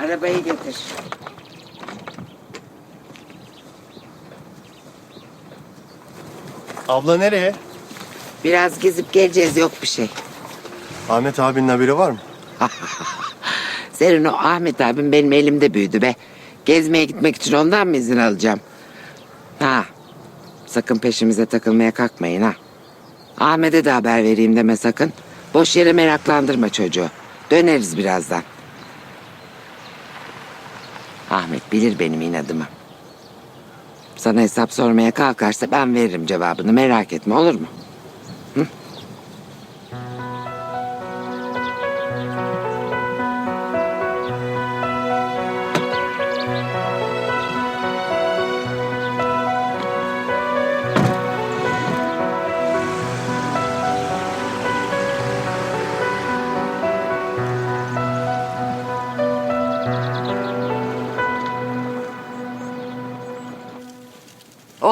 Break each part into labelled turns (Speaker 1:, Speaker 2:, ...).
Speaker 1: Arabayı getir.
Speaker 2: Abla nereye?
Speaker 1: Biraz gezip geleceğiz yok bir şey.
Speaker 2: Ahmet abinin haberi var mı?
Speaker 1: Senin o Ahmet abim benim elimde büyüdü be. Gezmeye gitmek için ondan mı izin alacağım? Ha. Sakın peşimize takılmaya kalkmayın ha. Ahmet'e de haber vereyim deme sakın. Boş yere meraklandırma çocuğu. Döneriz birazdan. Ahmet bilir benim inadımı. Sana hesap sormaya kalkarsa ben veririm cevabını merak etme olur mu?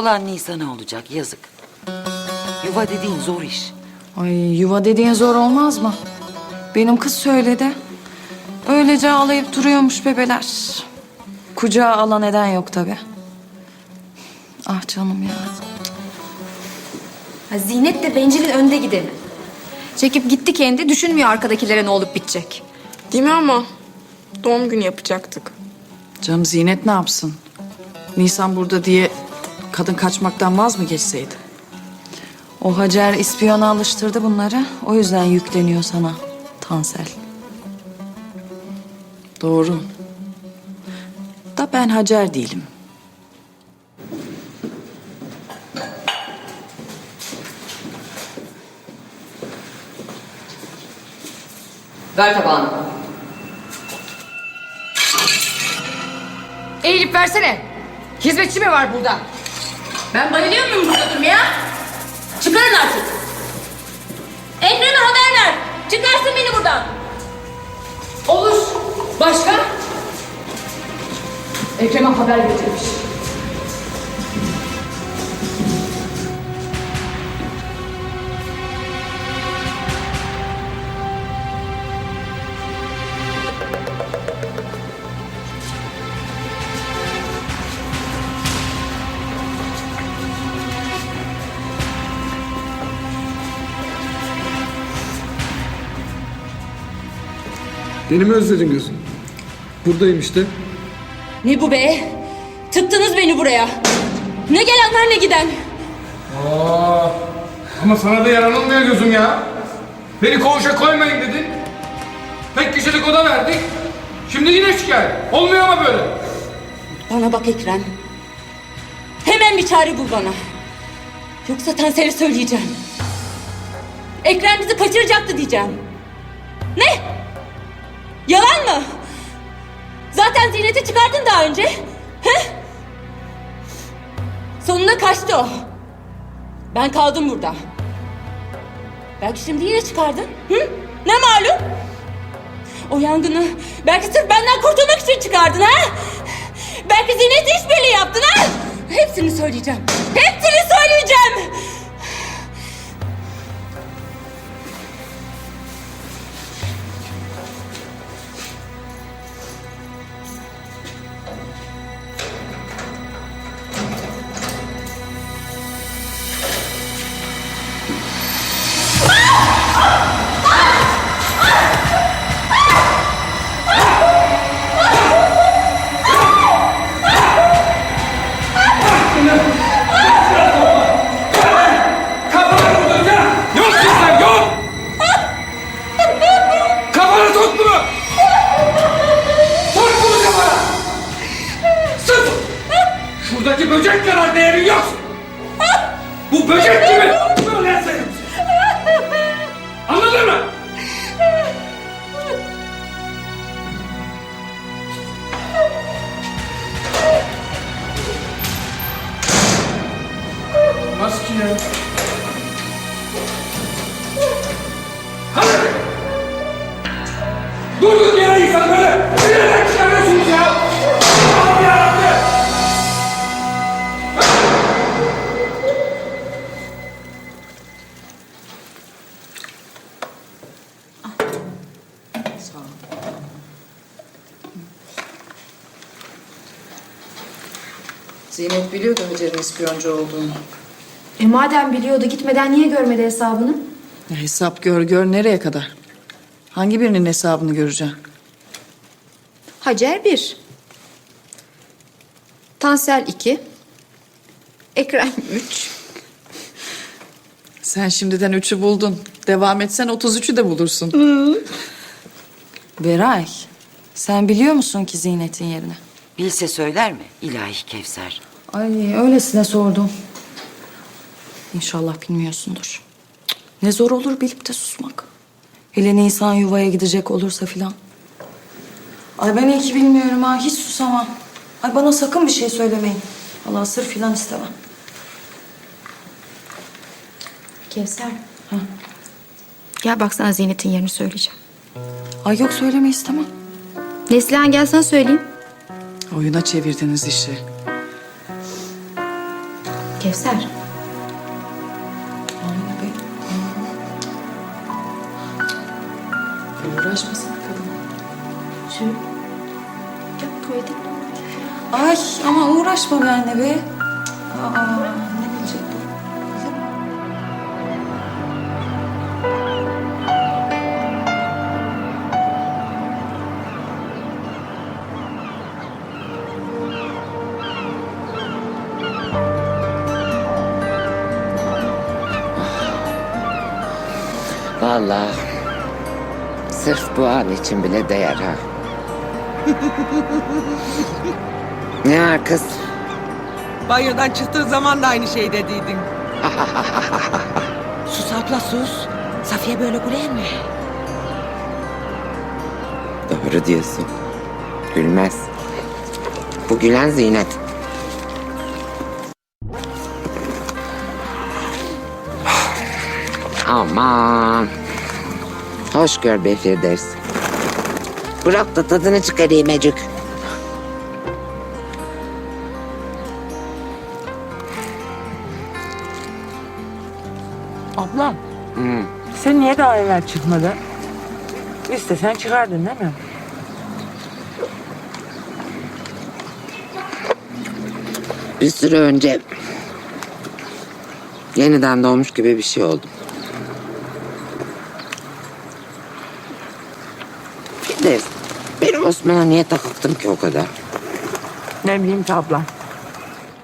Speaker 3: Olan Nisan'a olacak yazık. Yuva dediğin zor iş.
Speaker 4: Ay yuva dediğin zor olmaz mı? Benim kız söyledi. Öylece ağlayıp duruyormuş bebeler. Kucağa alan eden yok tabii. Ah canım ya.
Speaker 5: Ha, Zinet de bencilin önde gideni. Çekip gitti kendi, düşünmüyor arkadakilere ne olup bitecek.
Speaker 6: Değil mi ama? Doğum günü yapacaktık.
Speaker 4: Canım Zinet ne yapsın? Nisan burada diye kadın kaçmaktan vaz mı geçseydi? O Hacer ispiyona alıştırdı bunları. O yüzden yükleniyor sana Tansel. Doğru. Da ben Hacer değilim.
Speaker 3: Ver tabağını.
Speaker 5: Eğilip versene. Hizmetçi mi var burada? Ben bayılıyor muyum burada durmaya? Çıkarın artık. Ekrem'e haber ver. Çıkarsın beni buradan. Olur. Başka? Ekrem'e haber getirmiş.
Speaker 7: Beni mi özledin gözüm? Buradayım işte.
Speaker 5: Ne bu be? Tıktınız beni buraya. Ne gelen var ne giden.
Speaker 7: Aa, ama sana da yaranılmıyor gözüm ya. Beni koğuşa koymayın dedin. Tek kişilik oda verdik. Şimdi yine şikayet. Olmuyor ama böyle.
Speaker 5: Bana bak Ekrem. Hemen bir çare bul bana. Yoksa Tansel'e söyleyeceğim. Ekrem bizi kaçıracaktı diyeceğim. Ne? Yalan mı? Zaten Zinet'i çıkardın daha önce. He? Sonunda kaçtı o. Ben kaldım burada. Belki şimdi yine çıkardın. Hı? Ne malum? O yangını belki sırf benden kurtulmak için çıkardın ha? Belki Zinet'le işbirliği yaptın ha? Hepsini söyleyeceğim. Hepsini söyleyeceğim. Böckerstimme!
Speaker 4: Zeynep biliyordu Hacer'in ispiyoncu olduğunu.
Speaker 8: E madem biliyordu gitmeden niye görmedi hesabını?
Speaker 4: Ya hesap gör gör nereye kadar? Hangi birinin hesabını göreceğim?
Speaker 8: Hacer bir. Tansel iki. Ekrem üç.
Speaker 4: Sen şimdiden üçü buldun. Devam etsen 33'ü de bulursun. Beray, sen biliyor musun ki Zinet'in yerini?
Speaker 3: Bilse söyler mi? İlahi Kevser.
Speaker 4: Ay öylesine sordum. İnşallah bilmiyorsundur. Ne zor olur bilip de susmak. Hele Nisan yuvaya gidecek olursa filan. Ay ben iyi ki bilmiyorum ha hiç susamam. Ay bana sakın bir şey söylemeyin. Allah sır filan istemem.
Speaker 8: Kevser. Gel baksana Zeynep'in yerini söyleyeceğim.
Speaker 4: Ay yok söyleme istemem.
Speaker 8: Neslihan gel sana söyleyeyim.
Speaker 4: Oyuna çevirdiniz işi.
Speaker 8: Kevser.
Speaker 4: Uğraşmasın kadın.
Speaker 8: Şu. Gel tuvalete.
Speaker 4: Ay ama uğraşma benimle be. Aa,
Speaker 1: Vallahi sırf bu an için bile değer ha. var kız?
Speaker 9: Banyodan çıktığın zaman da aynı şey dediydin. sus abla sus. Safiye böyle güler mi?
Speaker 1: Doğru diyorsun. Gülmez. Bu gülen Zinet. Aman. Hoş gör be Firdevs. Bırak da tadını çıkarayım Ecük.
Speaker 9: Ablam. Sen niye daha evvel çıkmadın? İstesen çıkardın değil mi?
Speaker 1: Bir süre önce yeniden doğmuş gibi bir şey oldum. Firdevs, benim Osman'a niye takıktım ki o kadar?
Speaker 9: Ne bileyim ki abla.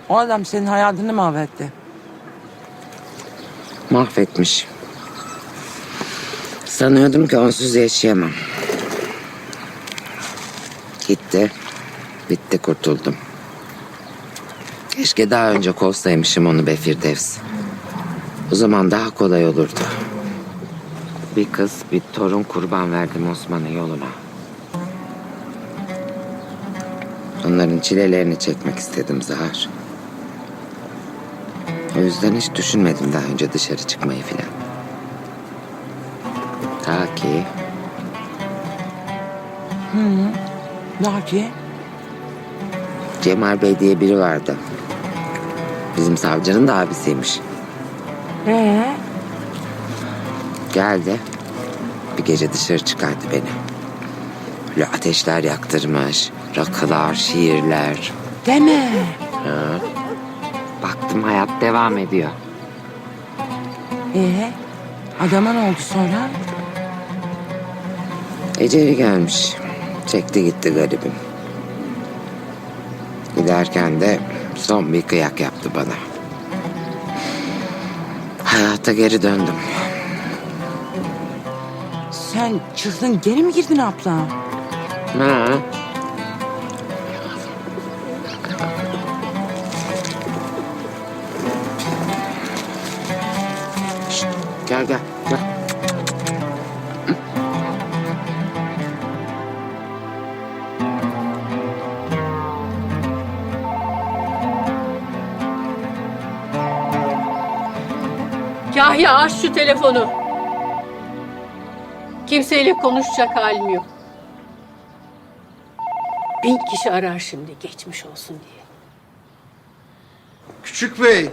Speaker 9: O adam senin hayatını mahvetti.
Speaker 1: Mahvetmiş. Sanıyordum ki onsuz yaşayamam. Gitti. Bitti kurtuldum. Keşke daha önce kovsaymışım onu be Firdevs. O zaman daha kolay olurdu. Bir kız, bir torun kurban verdim Osman'ın yoluna. Onların çilelerini çekmek istedim Zahar. O yüzden hiç düşünmedim daha önce dışarı çıkmayı filan. Ta ki
Speaker 9: Ne ki?
Speaker 1: Cemal Bey diye biri vardı. Bizim savcının da abisiymiş.
Speaker 9: Ee?
Speaker 1: Geldi. Bir gece dışarı çıkardı beni. Böyle ateşler yaktırmış. Rakılar, şiirler.
Speaker 9: Deme.
Speaker 1: Baktım hayat devam ediyor.
Speaker 9: Ee? Adama ne oldu sonra?
Speaker 1: Eceli gelmiş. Çekti gitti garibim. Giderken de son bir kıyak yaptı bana. Hayata geri döndüm.
Speaker 9: Sen çıktın geri mi girdin abla?
Speaker 1: Ha. Şşt, gel gel gel.
Speaker 10: Kahya aç şu telefonu. Kimseyle konuşacak halim yok. Bin kişi arar şimdi geçmiş olsun diye.
Speaker 2: Küçük bey.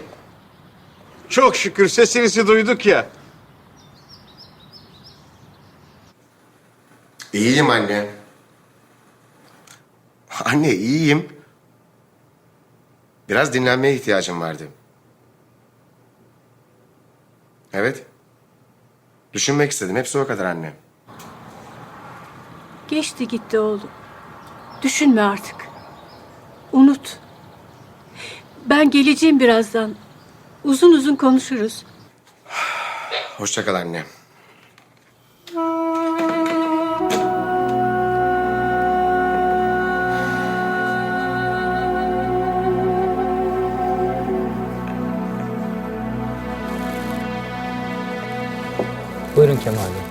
Speaker 2: Çok şükür sesinizi duyduk ya.
Speaker 11: İyiyim anne. Anne iyiyim. Biraz dinlenmeye ihtiyacım vardı. Evet. Düşünmek istedim. Hepsi o kadar anne.
Speaker 10: Geçti gitti oğlum. Düşünme artık. Unut. Ben geleceğim birazdan. Uzun uzun konuşuruz.
Speaker 11: Hoşça kal anne.
Speaker 3: Buyurun Kemal Bey.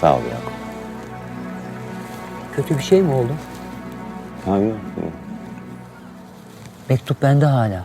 Speaker 12: Sağ ol ya.
Speaker 3: Kötü bir şey mi oldu?
Speaker 12: Yok.
Speaker 3: Mektup bende hala.